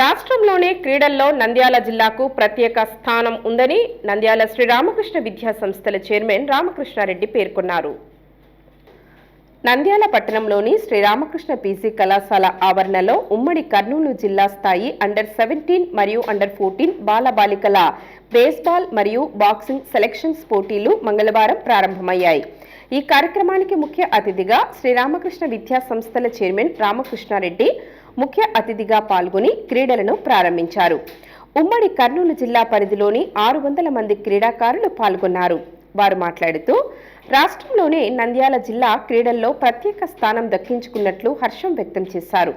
రాష్ట్రంలోనే క్రీడల్లో నంద్యాల జిల్లాకు ప్రత్యేక స్థానం ఉందని నంద్యాల శ్రీరామకృష్ణ విద్యా సంస్థల చైర్మన్ రామకృష్ణారెడ్డి పేర్కొన్నారు. నంద్యాల పట్టణంలోని శ్రీరామకృష్ణ పీజీ కళాశాల ఆవరణలో ఉమ్మడి కర్నూలు జిల్లా స్థాయి అండర్ సెవెంటీన్ మరియు అండర్ ఫోర్టీన్ బాలబాలికల బేస్బాల్ మరియు బాక్సింగ్ సెలక్షన్స్ పోటీలు మంగళవారం ప్రారంభమయ్యాయి. ఈ కార్యక్రమానికి ముఖ్య అతిథిగా శ్రీరామకృష్ణ విద్యా సంస్థల చైర్మన్ రామకృష్ణారెడ్డి ముఖ్య అతిథిగా పాల్గొని క్రీడలను ప్రారంభించారు. ఉమ్మడి కర్నూలు జిల్లా పరిధిలోని ఆరు వందల మంది క్రీడాకారులు పాల్గొన్నారు. వారు మాట్లాడుతూ రాష్ట్రంలోనే నంద్యాల జిల్లా క్రీడల్లో ప్రత్యేక స్థానం దక్కించుకున్నట్లు హర్షం వ్యక్తం చేశారు.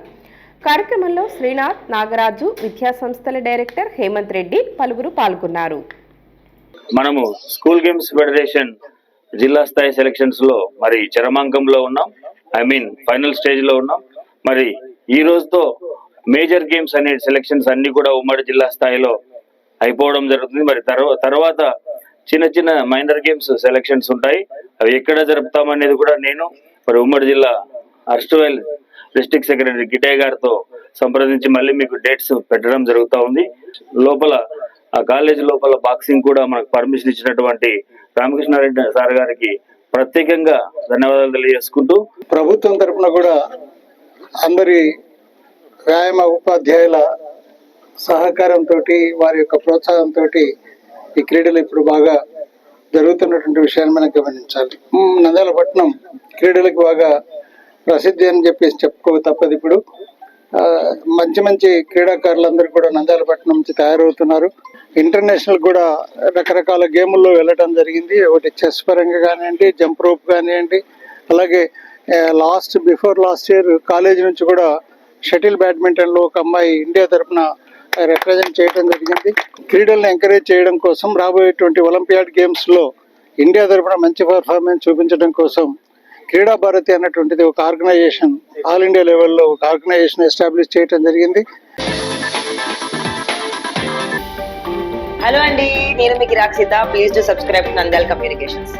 కార్యక్రమంలో శ్రీనాథ్ నాగరాజు విద్యా సంస్థల డైరెక్టర్ హేమంత్ రెడ్డి పలువురు పాల్గొన్నారు. మనము స్కూల్ గేమ్స్ ఫెడరేషన్ జిల్లా స్థాయి సెలక్షన్స్లో మరి చరమాంకంలో ఉన్నాం. ఐ మీన్ ఫైనల్ స్టేజ్లో ఉన్నాం. మరి ఈ రోజుతో మేజర్ గేమ్స్ అనే సెలక్షన్స్ అన్ని కూడా ఉమ్మడి జిల్లా స్థాయిలో అయిపోవడం జరుగుతుంది. మరి తర్వాత చిన్న చిన్న మైనర్ గేమ్స్ సెలక్షన్స్ ఉంటాయి. అవి ఎక్కడ జరుపుతామనేది కూడా నేను మరి ఉమ్మడి జిల్లా అర్స్టువెల్ డిస్టిక్ సెక్రటరీ గిటే గారితో సంప్రదించి మళ్ళీ మీకు డేట్స్ పెట్టడం జరుగుతూ ఉంది. లోపల ఆ కాలేజ్ లోపల బాక్సింగ్ కూడా మనకు పర్మిషన్ ఇచ్చినటువంటి రామకృష్ణారెడ్డి సార్ గారికి ప్రత్యేకంగా ధన్యవాదాలు తెలియజేసుకుంటూ ప్రభుత్వం తరఫున కూడా అందరి వ్యాయామ ఉపాధ్యాయుల సహకారంతో వారి యొక్క ప్రోత్సాహంతో ఈ క్రీడలు ఇప్పుడు బాగా జరుగుతున్నటువంటి విషయాన్ని మనం గమనించాలి. మ్, క్రీడలకు బాగా ప్రసిద్ధి అని చెప్పేసి చెప్పుకో తప్పదు ఇప్పుడు. మంచి మంచి క్రీడాకారులందరూ కూడా నంద్యాల నుంచి తయారవుతున్నారు. ఇంటర్నేషనల్ కూడా రకరకాల గేముల్లో వెళ్ళడం జరిగింది. ఒకటి చెస్ పరంగా కానివ్వండి జంప్ రోప్ కానివ్వండి అలాగే last before last year college నుంచి కూడా షటిల్ బ్యాడ్మింటన్లో ఒక అమ్మాయి ఇండియా తరపున రిప్రజెంట్ చేయడం జరిగింది. క్రీడలను ఎంకరేజ్ చేయడం కోసం రాబోయేటువంటి ఒలింపియాడ్ గేమ్స్లో ఇండియా తరపున మంచి పర్ఫార్మెన్స్ చూపించడం కోసం క్రీడా భారతి అన్నటువంటిది ఒక ఆర్గనైజేషన్ ఆల్ ఇండియా లెవెల్లో ఒక ఆర్గనైజేషన్ ఎస్టాబ్లిష్ చేయడం జరిగింది. హలో అండి నేను మీకు Rakshita please to subscribe Nandyal communications